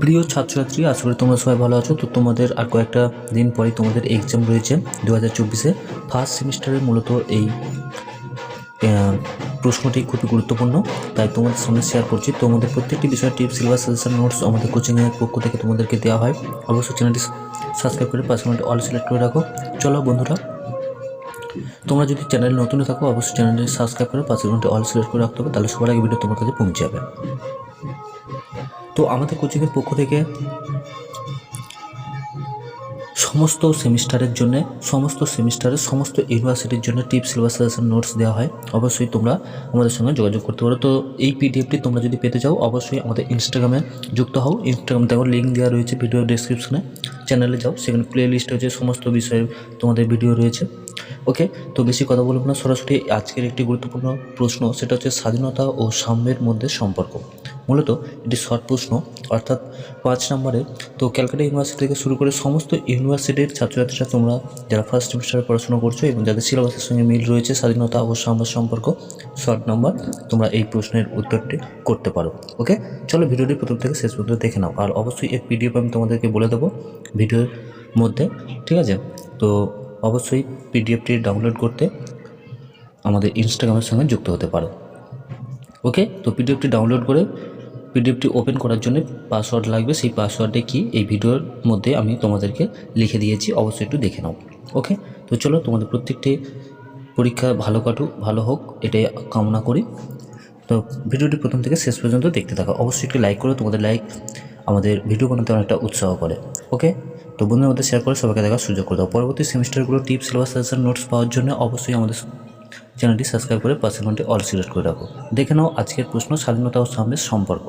প্রিয় ছাত্রছাত্রী, আশা করি তোমরা সবাই ভালো আছো। তো তোমাদের আর কয়েকটা দিন পরে তোমাদের এক্সাম রয়েছে দু হাজার চব্বিশে। ফার্স্ট সেমিস্টারে মূলত এই প্রশ্নটি খুবই গুরুত্বপূর্ণ। তাই তোমাদের সামনে শেয়ার করছি। তোমাদের প্রত্যেকটি বিষয়ে টিপস সিলেবাস সাজেশন নোটস আমাদের কোচিংয়ের পক্ষ থেকে তোমাদেরকে দেওয়া হয়। অবশ্যই চ্যানেলটি সাবস্ক্রাইব করে পাশে অল সিলেক্ট করে রাখো। চলো বন্ধুরা তোমরা যদি চ্যানেলে নতুন থাকো, অবশ্যই চ্যানেলটি সাবস্ক্রাইব করে পাশে অল সিলেক্ট করে রাখতে হবে, তাহলে সবার আগে ভিডিও তোমার কাছে পৌঁছে যাবে। তো আমাদের কোচিংয়ের পক্ষ থেকে সমস্ত সেমিস্টারের জন্য, সমস্ত সেমিস্টারের সমস্ত ইউনিভার্সিটির জন্য টিপ সিলেবাস সাজেশন নোটস দেওয়া হয়। অবশ্যই তোমরা আমাদের সঙ্গে যোগাযোগ করতে পারো। তো এই পিডিএফটি তোমরা যদি পেতে চাও, অবশ্যই আমাদের ইনস্টাগ্রামে যুক্ত হও। ইনস্টাগ্রাম দেখো লিঙ্ক দেওয়া রয়েছে ভিডিও ডেসক্রিপশনে চ্যানেলে যাও, সেখানে প্লে লিস্ট হয়েছে সমস্ত বিষয়ে তোমাদের ভিডিও রয়েছে। ওকে তো বেশি কথা বলব না। সরাসরি আজকের একটি গুরুত্বপূর্ণ প্রশ্ন, সেটা হচ্ছে স্বাধীনতা ও সাম্যের মধ্যে সম্পর্ক। মূলত এটি শর্ট প্রশ্ন, অর্থাৎ পাঁচ নম্বরে, তো ক্যালকাটা ইউনিভার্সিটি থেকে শুরু করে সমস্ত ইউনিভার্সিটির ছাত্রছাত্রীরা, তোমরা যারা ফার্স্ট সেমিস্টারে পড়াশোনা করছ এবং যাদের সিলেবাসের সঙ্গে মিল রয়েছে স্বাধীনতা ও সাম্যের সম্পর্ক, শর্ট নম্বর, তোমরা এই প্রশ্নের উত্তরটি করতে পারো। ওকে চলো ভিডিওটি প্রথম থেকে শেষ পর্যন্ত দেখে নাও। আর অবশ্যই এর পিডিএফ আমি তোমাদেরকে বলে দেবো ভিডিওর মধ্যে। ঠিক আছে? তো অবশ্যই পিডিএফটি ডাউনলোড করতে আমাদের ইনস্টাগ্রামের সঙ্গে যুক্ত হতে পারো। ওকে? তো পিডিএফটি ডাউনলোড করে পিডিএফটি ওপেন করার জন্য পাসওয়ার্ড লাগবে। সেই পাসওয়ার্ডে কি এই ভিডিওর মধ্যে আমি তোমাদেরকে লিখে দিয়েছি। অবশ্যই একটু দেখে নাও। ওকে? তো চলো তোমাদের প্রত্যেকটি পরীক্ষা ভালো কাটুক, ভালো হোক, এটাই কামনা করি। তো ভিডিওটি প্রথম থেকে শেষ পর্যন্ত দেখতে থাকো। অবশ্যই একটু লাইক করো। তোমাদের লাইক আমাদের ভিডিও বানাতে অনেকটা উৎসাহ করে ওকে তো বন্ধুদের মধ্যে শেয়ার করে সবাইকে দেখার সুযোগ করে দাও। পরবর্তী সেমিস্টারগুলো টিপস সিলেবাস সাজেশন নোটস পাওয়ার জন্য অবশ্যই আমাদের চ্যানেলটি সাবস্ক্রাইব করে পাশের ঘন্টে অল সিলেক্ট করে রাখো। দেখে নাও আজকের প্রশ্ন স্বাধীনতা ও সামনের সম্পর্ক।